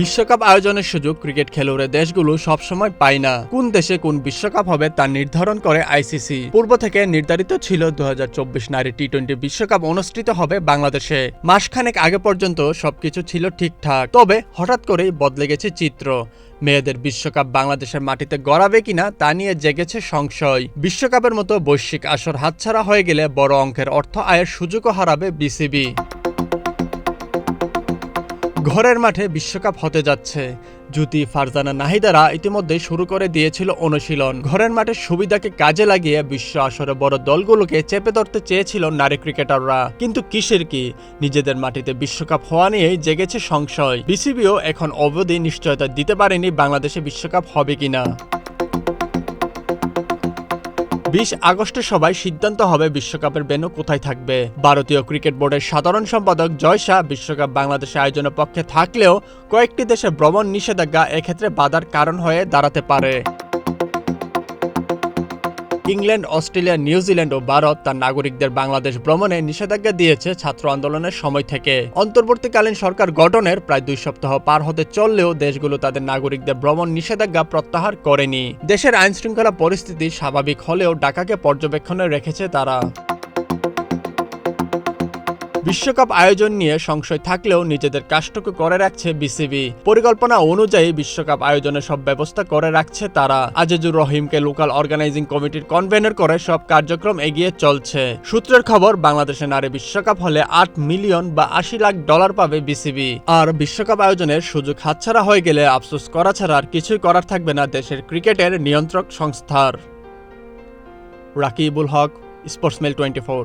বিশ্বকাপ আয়োজনের সুযোগ ক্রিকেট খেলুড়ে দেশগুলো সবসময় পায় না। কোন দেশে কোন বিশ্বকাপ হবে তা নির্ধারণ করে আইসিসি। পূর্ব থেকে নির্ধারিত ছিল দু হাজার চব্বিশ নারী টি টোয়েন্টি বিশ্বকাপ অনুষ্ঠিত হবে বাংলাদেশে। মাসখানেক আগে পর্যন্ত সবকিছু ছিল ঠিকঠাক। তবে হঠাৎ করেই বদলে গেছে চিত্র। মেয়েদের বিশ্বকাপ বাংলাদেশের মাটিতে গড়াবে কিনা তা নিয়ে জেগেছে সংশয়। বিশ্বকাপের মতো বৈশ্বিক আসর হাতছাড়া হয়ে গেলে বড় অঙ্কের অর্থ আয়ের সুযোগও হারাবে বিসিবি। ঘরের মাঠে বিশ্বকাপ হতে যাচ্ছে। জ্যোতি, ফারজানা, নাহিদারা ইতিমধ্যে শুরু করে দিয়েছিল অনুশীলন। ঘরের মাঠের সুবিধাকে কাজে লাগিয়ে বিশ্ব আসরে বড় দলগুলোকে চেপে ধরতে চেয়েছিল নারী ক্রিকেটাররা। কিন্তু কিসের কি? নিজেদের মাটিতে বিশ্বকাপ হওয়া নিয়েই জেগেছে সংশয়। বিসিবিও এখন অবধি নিশ্চয়তা দিতে পারেনি বাংলাদেশে বিশ্বকাপ হবে কিনা। বিশ আগস্টের সবাই সিদ্ধান্ত হবে বিশ্বকাপের বেনু কোথায় থাকবে। ভারতীয় ক্রিকেট বোর্ডের সাধারণ সম্পাদক জয় শাহ বিশ্বকাপ বাংলাদেশে আয়োজনের পক্ষে থাকলেও কয়েকটি দেশে ভ্রমণ নিষেধাজ্ঞা এক্ষেত্রে বাধার কারণ হয়ে দাঁড়াতে পারে। ইংল্যান্ড, অস্ট্রেলিয়া নিউজিল্যান্ড ও ভারত তার নাগরিকদের বাংলাদেশ ভ্রমণে নিষেধাজ্ঞা দিয়েছে ছাত্র আন্দোলনের সময় থেকে। অন্তর্বর্তীকালীন সরকার গঠনের প্রায় দুই সপ্তাহ পার হতে চললেও দেশগুলো তাদের নাগরিকদের ভ্রমণ নিষেধাজ্ঞা প্রত্যাহার করেনি। দেশের আইন শৃঙ্খলা পরিস্থিতি স্বাভাবিক হলেও ঢাকাকে পর্যবেক্ষণে রেখেছে তারা। বিশ্বকাপ আয়োজন নিয়ে সংশয় থাকলেও নিজেদের কাজটুকু করে রাখছে বিসিবি। পরিকল্পনা অনুযায়ী বিশ্বকাপ আয়োজনের সব ব্যবস্থা করে রাখছে তারা। আজিজুর রহিমকে লোকাল অর্গানাইজিং কমিটির কনভেনর করে সব কার্যক্রম এগিয়ে চলছে। সূত্রের খবর বাংলাদেশে নারী বিশ্বকাপ হলে আট মিলিয়ন বা আশি লাখ ডলার পাবে বিসিবি। আর বিশ্বকাপ আয়োজনের সুযোগ হাতছাড়া হয়ে গেলে আফসোস করা ছাড়া আর কিছুই করার থাকবে না দেশের ক্রিকেটের নিয়ন্ত্রক সংস্থার। Rakibul Haque sportsmail twenty four.